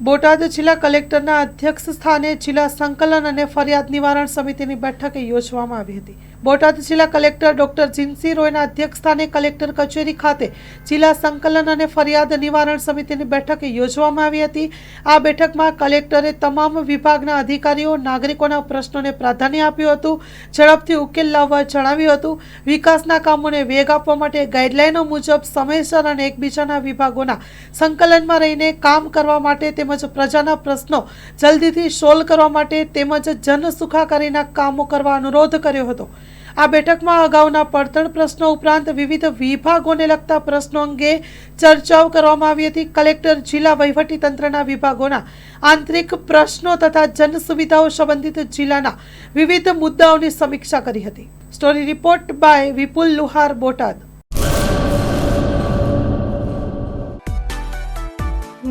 બોટાદ જિલ્લા કલેક્ટરના અધ્યક્ષ સ્થાને જિલ્લા સંકલન અને ફરિયાદ નિવારણ સમિતિની બેઠક યોજવામાં આવી હતી. બોટાદ જિલ્લા કલેક્ટર ડોક્ટર જીનસી રોયના અધ્યક્ષ સ્થાને કલેક્ટર કચેરી ખાતે જિલ્લા સંકલન અને ફરિયાદ નિવારણ સમિતિની બેઠક યોજવામાં આવી હતી. આ બેઠકમાં કલેક્ટરે તમામ વિભાગના અધિકારીઓ, નાગરિકોના પ્રશ્નોને પ્રાધાન્ય આપ્યું હતું, ઝડપથી ઉકેલ લાવવા જણાવ્યું હતું. વિકાસના કામોને વેગ આપવા માટે ગાઈડલાઈનો મુજબ સમયસર અને એકબીજાના વિભાગોના સંકલનમાં રહીને કામ કરવા માટે તેમજ પ્રજાના પ્રશ્નો જલ્દીથી સોલ્વ કરવા માટે તેમજ જન સુખાકારીના કામો કરવા અનુરોધ કર્યો હતો. આ બેઠકમાં અગાઉના પડતર પ્રશ્નો ઉપરાંત વિવિધ વિભાગોને લગતા પ્રશ્નો અંગે ચર્ચાઓ કરવામાં આવી હતી. કલેક્ટર જિલ્લા વહીવટીતંત્રના વિભાગોના આંતરિક પ્રશ્નો તથા જન સુવિધાઓ સંબંધિત જિલ્લાના વિવિધ મુદ્દાઓની સમીક્ષા કરી હતી. Story report by Vipul Luhar Botad.